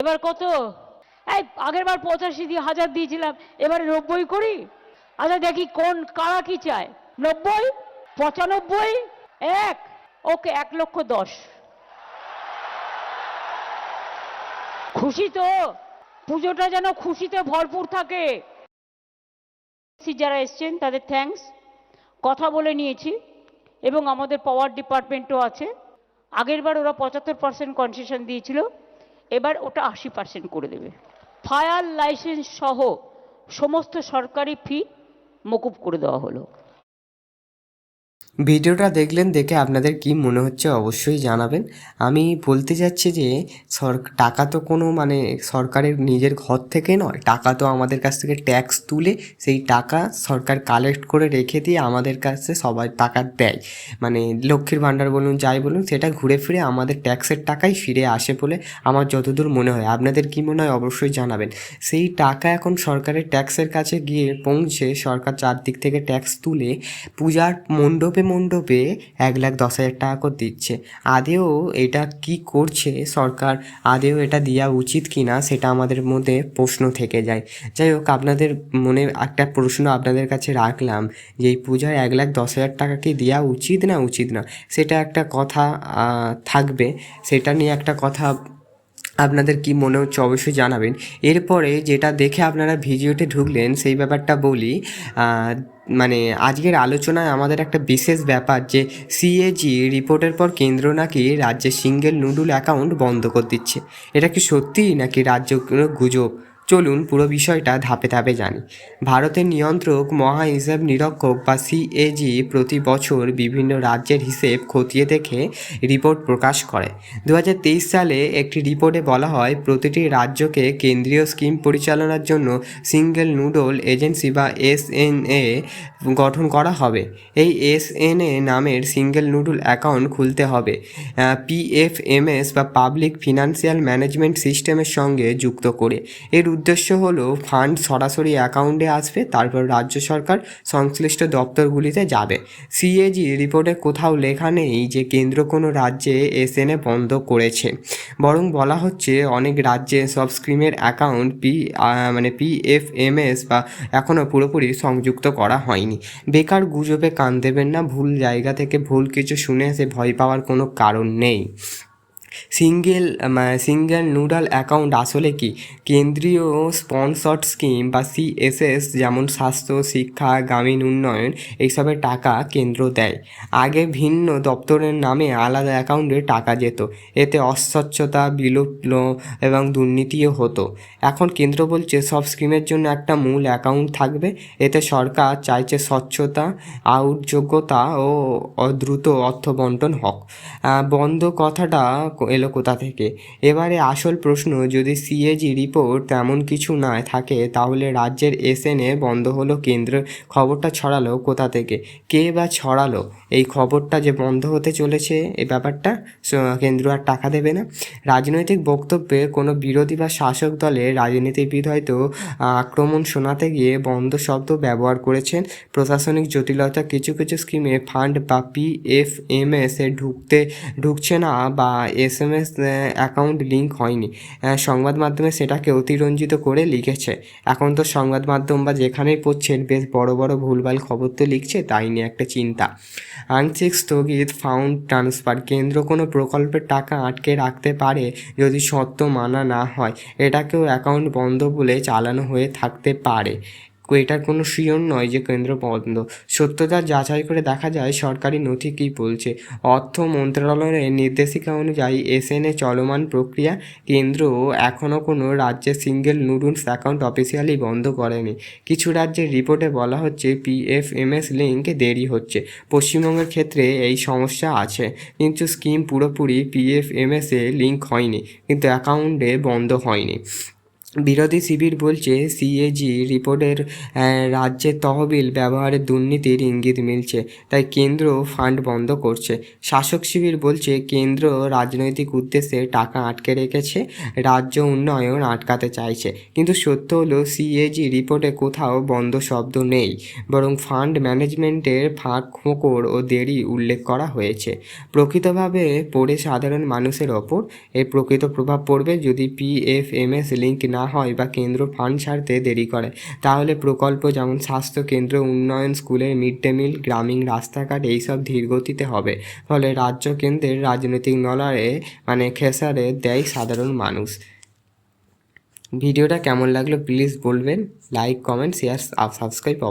এবার কত? এই, আগের বার পঁচাশি দিয়ে হাজার দিয়েছিলাম, এবারে নব্বই করি? আচ্ছা দেখি কোন, কারা কি চায়? নব্বই? পঁচানব্বই? এক? ওকে, এক লক্ষ দশ। খুশি তো? পুজোটা যেন খুশিতে ভরপুর থাকে। যারা এসছেন, তাদের থ্যাঙ্কস কথা বলে নিয়েছি, এবং আমাদের পাওয়ার ডিপার্টমেন্টও আছে। আগেরবার ওরা পঁচাত্তর পার্সেন্ট কনসেশন দিয়েছিল। এবার ওটা আশি পার্সেন্ট করে দেবে। ফায়ার লাইসেন্স সহ সমস্ত সরকারি ফি মকুব করে দেওয়া হলো। ভিডিওটা দেখলেন দেখে আপনাদের কি মনে হচ্ছে অবশ্যই জানাবেন। আমি বলতে যাচ্ছি যে, সর, টাকা তো কোনো মানে সরকারের নিজের ঘর থেকে নয়। টাকা তো আমাদের কাছ থেকে ট্যাক্স তুলে সেই টাকা সরকার কালেক্ট করে রেখে দিয়ে আমাদের কাছে সবাই টাকা দেয়। মানে লক্ষ্মীর ভাণ্ডার বলুন, যাই বলুন, সেটা ঘুরে ফিরে আমাদের ট্যাক্সের টাকাই ফিরে আসে বলে আমার যতদূর মনে হয়। আপনাদের কি মনে হয় অবশ্যই জানাবেন। সেই টাকা এখন সরকারের ট্যাক্সের কাছে গিয়ে পৌঁছে সরকার চারদিক থেকে ট্যাক্স তুলে পূজার মণ্ডপে মণ্ডপে মণ্ডপে? এক লাখ দশ হাজার টাকা করে দিচ্ছে। আদেও এটা কি করছে সরকার? আদেও এটা দেওয়া উচিত কি না সেটা আমাদের মধ্যে প্রশ্ন থেকে যায়। যাই হোক, আপনাদের মনে একটা প্রশ্ন আপনাদের কাছে রাখলাম যে এই পূজায় এক লাখ দশ হাজার টাকা কি দেওয়া উচিত না উচিত না? সেটা একটা কথা থাকবে। সেটা নিয়ে একটা কথা আপনাদের কি মনে হচ্ছে অবশ্যই জানাবেন। এরপরে যেটা দেখে আপনারা ভিডিওতে ঢুকলেন, সেই ব্যাপারটা বলি মানে আজকের আলোচনায় আমাদের একটা বিশেষ ব্যাপার যে সিএজি রিপোর্টের পর কেন্দ্র নাকি রাজ্যে সিঙ্গেল নুডুল অ্যাকাউন্ট বন্ধ করে দিচ্ছে। এটা কি সত্যি নাকি রাজ্য গুজব? চলুন পুরো বিষয়টা ধাপে ধাপে জানি। ভারতের নিয়ন্ত্রক, মহা হিসেব নিরীক্ষক বা সিএজি প্রতি বছর বিভিন্ন রাজ্যের হিসেব খতিয়ে দেখে রিপোর্ট প্রকাশ করে। দু হাজার তেইশ সালে একটি রিপোর্টে বলা হয়, প্রতিটি রাজ্যকে কেন্দ্রীয় স্কিম পরিচালনার জন্য সিঙ্গেল নুডল এজেন্সি বা এসএনএ গঠন করা হবে। এই এসএনএ নামের সিঙ্গেল নুডল অ্যাকাউন্ট খুলতে হবে। পিএফএমএস বা পাবলিক ফিনান্সিয়াল ম্যানেজমেন্ট সিস্টেমের সঙ্গে যুক্ত করে। এর উদ্দেশ্য হলো ফান্ড সরাসরি অ্যাকাউন্টে আসবে, তারপর রাজ্য সরকার সংশ্লিষ্ট দপ্তরগুলিতে যাবে। সিএজি রিপোর্টে কোথাও লেখা নেই যে কেন্দ্র কোনো রাজ্যে এসএনএ বন্ধ করেছে। বরং বলা হচ্ছে অনেক রাজ্যে সব স্কিমের অ্যাকাউন্ট পি মানে পিএফএমএস বা এখনও পুরোপুরি সংযুক্ত করা হয়নি। বেকার গুজবে কান দেবেন না, ভুল জায়গা থেকে ভুল কিছু শুনে এসে ভয় পাওয়ার কোনো কারণ নেই। সিঙ্গেল সিঙ্গেল নুডাল অ্যাকাউন্ট আসলে কি? কেন্দ্রীয় স্পন্সর্ড স্কিম বা সিএসএস যেমন স্বাস্থ্য, শিক্ষা, গ্রামীণ উন্নয়ন এইসবের টাকা কেন্দ্র দেয়। আগে ভিন্ন দপ্তরের নামে আলাদা অ্যাকাউন্টে টাকা যেত। এতে অস্বচ্ছতা, বিলুপ্ত এবং দুর্নীতিও হতো। এখন কেন্দ্র বলছে সব স্কিমের জন্য একটা মূল অ্যাকাউন্ট থাকবে। এতে সরকার চাইছে স্বচ্ছতা, আউটযোগ্যতা ও দ্রুত অর্থ বন্টন হোক। বন্ধ কথাটা এলো কোথা থেকে। এবারে আসল প্রশ্ন, যদি সিএজি রিপোর্ট তেমন কিছু না থাকে, তাহলে রাজ্যের এসএনএ বন্ধ হলো কেন্দ্র। খবরটা ছড়ালো কোথা থেকে? কে বা ছড়ালো? এই খবরটা যে বন্ধ হতে চলেছে এই ব্যাপারটা কেন্দ্র আর টাকা দেবে না। রাজনৈতিক বক্তব্যে কোনো বিরোধী বা শাসক দলের রাজনীতিবিদ হয়তো আক্রমণ শোনাতে গিয়ে বন্ধ শব্দ ব্যবহার করেছেন। প্রশাসনিক জটিলতা কিছু কিছু স্কিমে ফান্ড বা পিএফএমএস ঢুকতে, ঢুকছে না বা S M S account link হয়নি। সংবাদ মাধ্যমে সেটাকে অতিরঞ্জিত করে লিখেছে। এখন তো সংবাদ মাধ্যম বা যেখানেই পড়ছেন বেশ বড় বড় ভুলভাল খবর তো লিখছে, তাই নিয়ে একটা চিন্তা। আংশিক স্থগিত ফাউন্ড ট্রান্সফার কেন্দ্র কোনো প্রকল্পের টাকা আটকে রাখতে পারে যদি শর্ত মানা না হয়। এটাকেও অ্যাকাউন্ট বন্ধ বলে চালানো হয়ে থাকতে পারে। এটার কোনো শিওর নয় যে কেন্দ্র বন্ধ। সত্যতা যাচাই করে দেখা যায় সরকারি নথি কী বলছে। অর্থ মন্ত্রণালয়ের নির্দেশিকা অনুযায়ী এসএনএ চলমান প্রক্রিয়া কেন্দ্র এখনও কোনো রাজ্যে সিঙ্গেল নুডলস অ্যাকাউন্ট অফিসিয়ালি বন্ধ করেনি। কিছু রাজ্যের রিপোর্টে বলা হচ্ছে পিএফএমএস লিঙ্ক দেরি হচ্ছে। পশ্চিমবঙ্গের ক্ষেত্রে এই সমস্যা আছে, কিন্তু স্কিম পুরোপুরি পিএফএমএসে লিঙ্ক হয়নি, কিন্তু অ্যাকাউন্টে বন্ধ হয়নি। বিরোধী শিবির বলছে, সিএজি রিপোর্টের রাজ্যের তহবিল ব্যবহারের দুর্নীতির ইঙ্গিত মিলছে, তাই কেন্দ্র ফান্ড বন্ধ করছে। শাসক শিবির বলছে, কেন্দ্র রাজনৈতিক উদ্দেশ্যে টাকা আটকে রেখেছে, রাজ্য উন্নয়ন আটকাতে চাইছে। কিন্তু সত্য হলো, সিএজি রিপোর্টে কোথাও বন্ধ শব্দ নেই, বরং ফান্ড ম্যানেজমেন্টের ফাঁক, ফোকর ও দেরি উল্লেখ করা হয়েছে। প্রকৃতভাবে পড়ে সাধারণ মানুষের ওপর এর প্রকৃত প্রভাব পড়বে যদি পিএফএমএস লিঙ্ক না হয় বা কেন্দ্র ফান্ড ছাড়তে দেরি করে। তাহলে প্রকল্প যেমন স্বাস্থ্য কেন্দ্র, উন্নয়ন স্কুলের মিড ডে মিল গ্রামীণ রাস্তাঘাট এইসব ধীরগতিতে হবে। ফলে রাজ্য কেন্দ্রের রাজনৈতিক নলারে মানে খেসারে দেয় সাধারণ মানুষ। ভিডিওটা কেমন লাগল প্লিজ বলবেন। Like, comment share subscribe